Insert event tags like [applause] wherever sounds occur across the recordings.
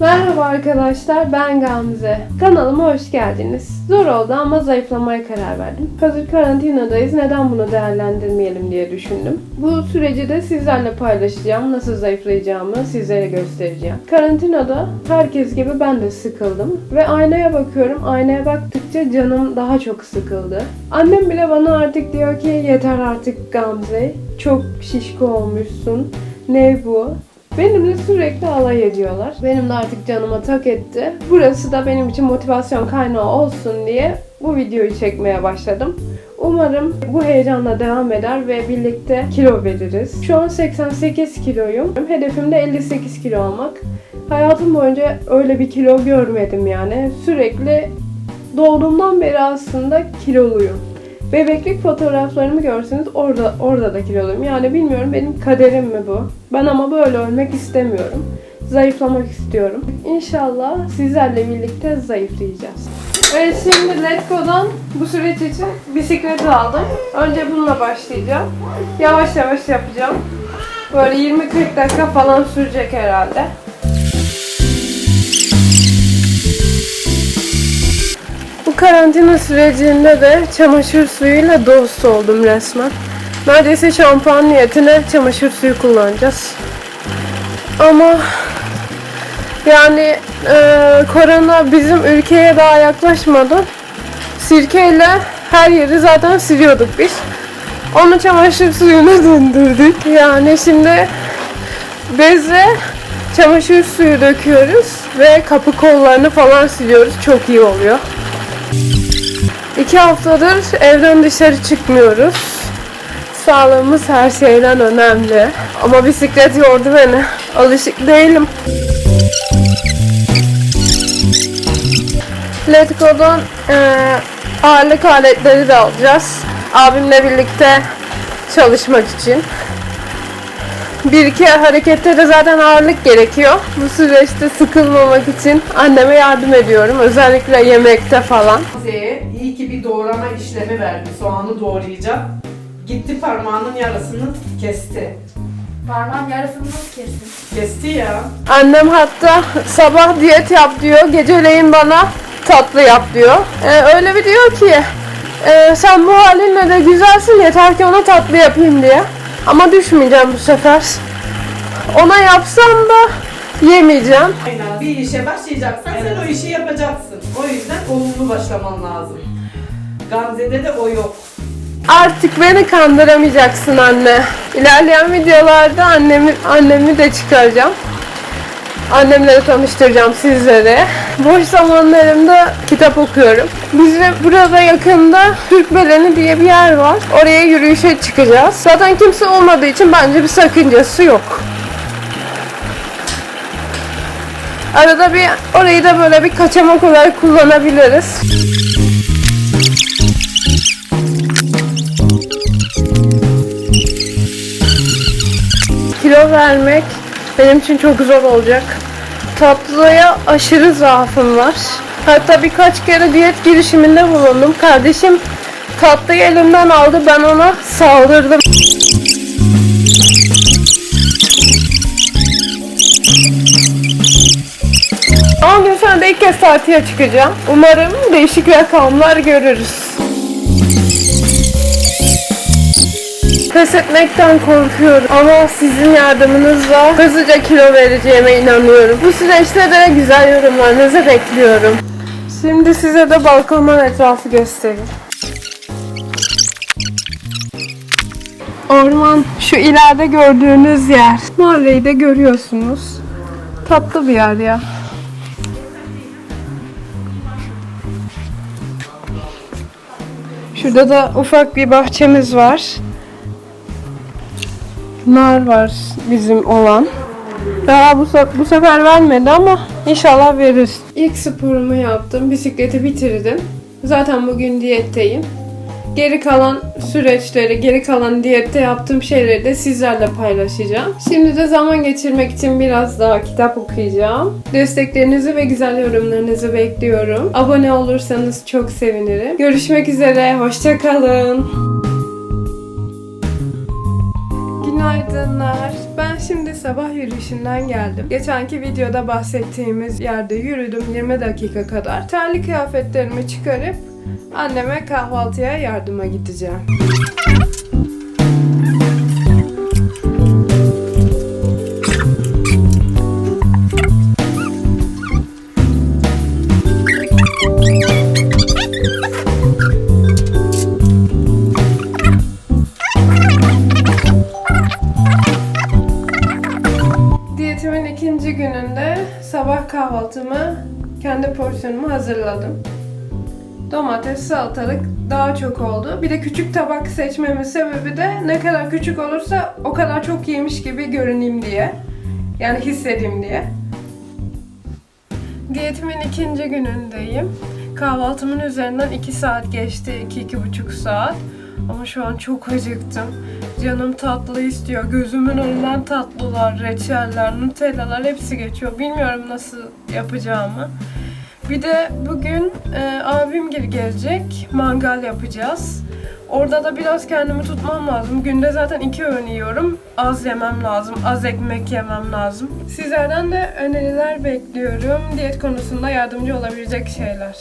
Merhaba arkadaşlar, ben Gamze. Kanalıma hoş geldiniz. Zor oldu ama zayıflamaya karar verdim. Hazır karantinadayız, neden bunu değerlendirmeyelim diye düşündüm. Bu süreci de sizlerle paylaşacağım. Nasıl zayıflayacağımı sizlere göstereceğim. Karantinada herkes gibi ben de sıkıldım. Ve aynaya bakıyorum, aynaya baktıkça canım daha çok sıkıldı. Annem bile bana artık diyor ki yeter artık Gamze. Çok şişko olmuşsun. Ne bu? Benimle sürekli alay ediyorlar. Benim de artık canıma tak etti. Burası da benim için motivasyon kaynağı olsun diye bu videoyu çekmeye başladım. Umarım bu heyecanla devam eder ve birlikte kilo veririz. Şu an 88 kiloyum. Hedefim de 58 kilo olmak. Hayatım boyunca öyle bir kilo görmedim yani. Sürekli doğduğumdan beri aslında kiloluyum. Bebeklik fotoğraflarımı görseniz orada orada da kiloluyum. Yani bilmiyorum benim kaderim mi bu? Ben ama böyle ölmek istemiyorum. Zayıflamak istiyorum. İnşallah sizlerle birlikte zayıflayacağız. Evet şimdi Letgo'dan bu süreç için bisiklet aldım. Önce bununla başlayacağım. Yavaş yavaş yapacağım. Böyle 20-40 dakika falan sürecek herhalde. Karantina sürecinde de çamaşır suyuyla dost oldum resmen. Neredeyse şampuan niyetine çamaşır suyu kullanacağız. Ama yani e, korona bizim ülkeye daha yaklaşmadı. Sirkeyle her yeri zaten siliyorduk biz. Onu çamaşır suyuna [laughs] döndürdük. Yani şimdi beze çamaşır suyu döküyoruz ve kapı kollarını falan siliyoruz. Çok iyi oluyor. İki haftadır evden dışarı çıkmıyoruz. Sağlığımız her şeyden önemli. Ama bisiklet yordu beni. Alışık değilim. Letgo'dan eee ağırlık aletleri de alacağız. Abimle birlikte çalışmak için. Bir iki harekette de zaten ağırlık gerekiyor. Bu süreçte sıkılmamak için anneme yardım ediyorum. Özellikle yemekte falan. Gamze'ye iyi ki bir doğrama işlemi verdi. Soğanı doğrayacak. Gitti parmağının yarısını kesti. Parmağın yarısını nasıl kestin? Kesti ya. Annem hatta sabah diyet yap diyor, geceleyin bana tatlı yap diyor. Ee, öyle bir diyor ki, "Ee, sen bu halinle de güzelsin yeter ki ona tatlı yapayım diye. Ama düşmeyeceğim bu sefer. Ona yapsam da yemeyeceğim. Aynen. Bir işe başlayacaksan sen o işi yapacaksın. O yüzden olumlu başlaman lazım. Gamze'de de o yok. Artık beni kandıramayacaksın anne. İlerleyen videolarda annemi, annemi de çıkaracağım. Annemle de tanıştıracağım sizlere. Boş zamanlarımda kitap okuyorum. Bize burada yakında Türkbeleni diye bir yer var. Oraya yürüyüşe çıkacağız. Zaten kimse olmadığı için bence bir sakıncası yok. Arada bir orayı da böyle bir kaçamak olarak kullanabiliriz. Kilo vermek benim için çok zor olacak. Tatlıya aşırı zaafım var. Hatta birkaç kere diyet girişiminde bulundum. Kardeşim tatlıyı elimden aldı. Ben ona saldırdım. Ama gün sonra da ilk kez tartıya çıkacağım. Umarım değişik rakamlar görürüz. Pes etmekten korkuyorum ama sizin yardımınızla hızlıca kilo vereceğime inanıyorum. Bu süreçte de güzel yorumlarınızı bekliyorum. Şimdi size de balkondan etrafı göstereyim. Orman şu ileride gördüğünüz yer. Mahalleyi de görüyorsunuz. Tatlı bir yer ya. Şurada da ufak bir bahçemiz var. Nar var bizim olan. Daha bu, bu sefer vermedi ama inşallah verir. İlk sporumu yaptım. Bisikleti bitirdim. Zaten bugün diyetteyim. Geri kalan süreçleri, geri kalan diyette yaptığım şeyleri de sizlerle paylaşacağım. Şimdi de zaman geçirmek için biraz daha kitap okuyacağım. Desteklerinizi ve güzel yorumlarınızı bekliyorum. Abone olursanız çok sevinirim. Görüşmek üzere, hoşçakalın. Günaydınlar. Ben şimdi sabah yürüyüşünden geldim. Geçenki videoda bahsettiğimiz yerde yürüdüm 20 dakika kadar. Terli kıyafetlerimi çıkarıp anneme kahvaltıya yardıma gideceğim. Porsiyonumu hazırladım. Domates, salatalık daha çok oldu. Bir de küçük tabak seçmemin sebebi de ne kadar küçük olursa o kadar çok yemiş gibi görüneyim diye. Yani hissedeyim diye. Diyetimin ikinci günündeyim. Kahvaltımın üzerinden 2 saat geçti, 2-2,5 saat. Ama şu an çok acıktım. Canım tatlı istiyor. Gözümün önünden tatlılar, reçeller, nutellalar hepsi geçiyor. Bilmiyorum nasıl yapacağımı. Bir de bugün e, abim gel gelecek. Mangal yapacağız. Orada da biraz kendimi tutmam lazım. Günde zaten iki öğün yiyorum. Az yemem lazım. Az ekmek yemem lazım. Sizlerden de öneriler bekliyorum. Diyet konusunda yardımcı olabilecek şeyler.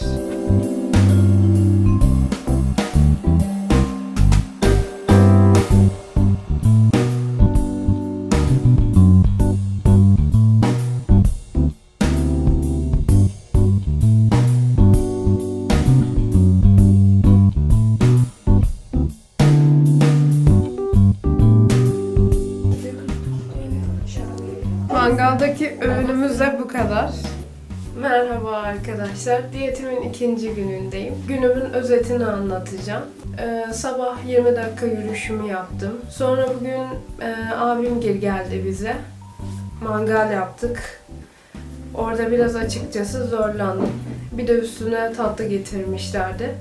Mangaldaki öğünümüz de bu kadar. Merhaba arkadaşlar. Diyetimin ikinci günündeyim. Günümün özetini anlatacağım. Ee, sabah 20 dakika yürüyüşümü yaptım. Sonra bugün e, abim gel geldi bize. Mangal yaptık. Orada biraz açıkçası zorlandım. Bir de üstüne tatlı getirmişlerdi.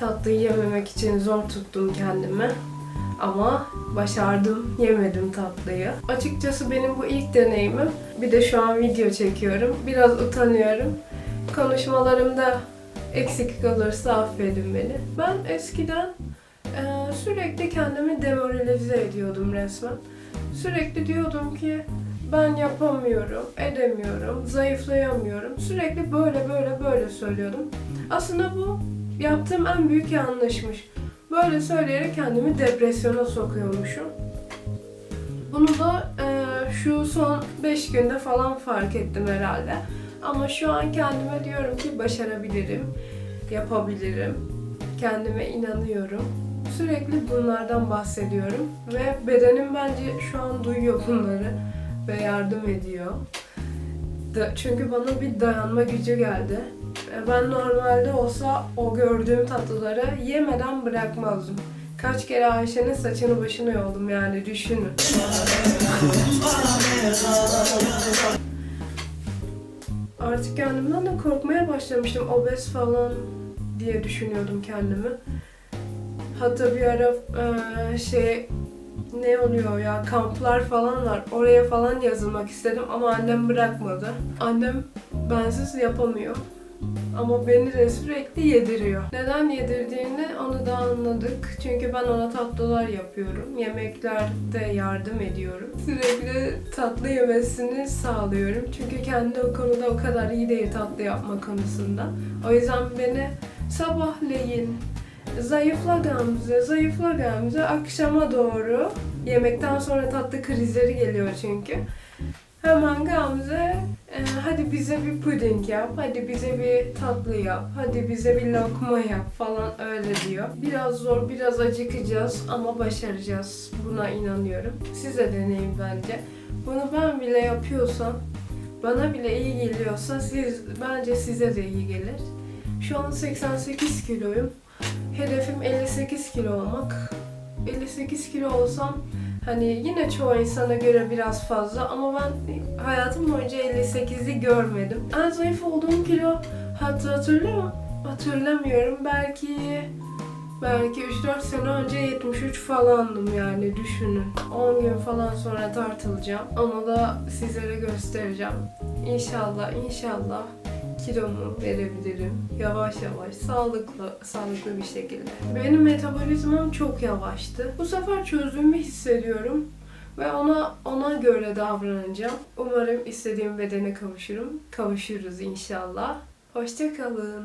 Tatlıyı yememek için zor tuttum kendimi. Ama başardım, yemedim tatlıyı. Açıkçası benim bu ilk deneyimim. Bir de şu an video çekiyorum. Biraz utanıyorum. Konuşmalarımda eksiklik olursa affedin beni. Ben eskiden e, sürekli kendimi demoralize ediyordum resmen. Sürekli diyordum ki ben yapamıyorum, edemiyorum, zayıflayamıyorum. Sürekli böyle böyle böyle söylüyordum. Aslında bu yaptığım en büyük yanlışmış. Böyle söyleyerek kendimi depresyona sokuyormuşum. Bunu da e, şu son 5 günde falan fark ettim herhalde. Ama şu an kendime diyorum ki başarabilirim, yapabilirim. Kendime inanıyorum. Sürekli bunlardan bahsediyorum ve bedenim bence şu an duyuyor bunları ve yardım ediyor. Çünkü bana bir dayanma gücü geldi. E, Ben normalde olsa o gördüğüm tatlıları yemeden bırakmazdım. Kaç kere Ayşe'nin saçını başını yoldum yani düşünün. Artık kendimden de korkmaya başlamıştım. Obez falan diye düşünüyordum kendimi. Hatta bir ara e, şey ne oluyor ya kamplar falan var. Oraya falan yazılmak istedim ama annem bırakmadı. Annem bensiz yapamıyor. Ama beni de sürekli yediriyor. Neden yedirdiğini onu da anladık. Çünkü ben ona tatlılar yapıyorum. Yemeklerde yardım ediyorum. Sürekli tatlı yemesini sağlıyorum. Çünkü kendi o konuda o kadar iyi değil tatlı yapma konusunda. O yüzden beni sabahleyin zayıfla Gamze, zayıfla Gamze akşama doğru yemekten sonra tatlı krizleri geliyor çünkü. Hemen Gamze e, hadi bize bir puding yap, hadi bize bir tatlı yap, hadi bize bir lokma yap falan öyle diyor. Biraz zor, biraz acıkacağız ama başaracağız. Buna inanıyorum. Size deneyin bence. Bunu ben bile yapıyorsam, bana bile iyi geliyorsa siz bence size de iyi gelir. Şu an 88 kiloyum. Hedefim 58 kilo olmak. 58 kilo olsam hani yine çoğu insana göre biraz fazla ama ben hayatım boyunca 58'i görmedim. En zayıf olduğum kilo hatta hatırlıyor hatırlamıyorum. Belki belki 3-4 sene önce 73 falandım yani düşünün. 10 gün falan sonra tartılacağım. Onu da sizlere göstereceğim. İnşallah inşallah kilomu verebilirim. Yavaş yavaş, sağlıklı, sağlıklı bir şekilde. Benim metabolizmam çok yavaştı. Bu sefer çözdüğümü hissediyorum. ve ona ona göre davranacağım. Umarım istediğim bedene kavuşurum. Kavuşuruz inşallah. Hoşça kalın.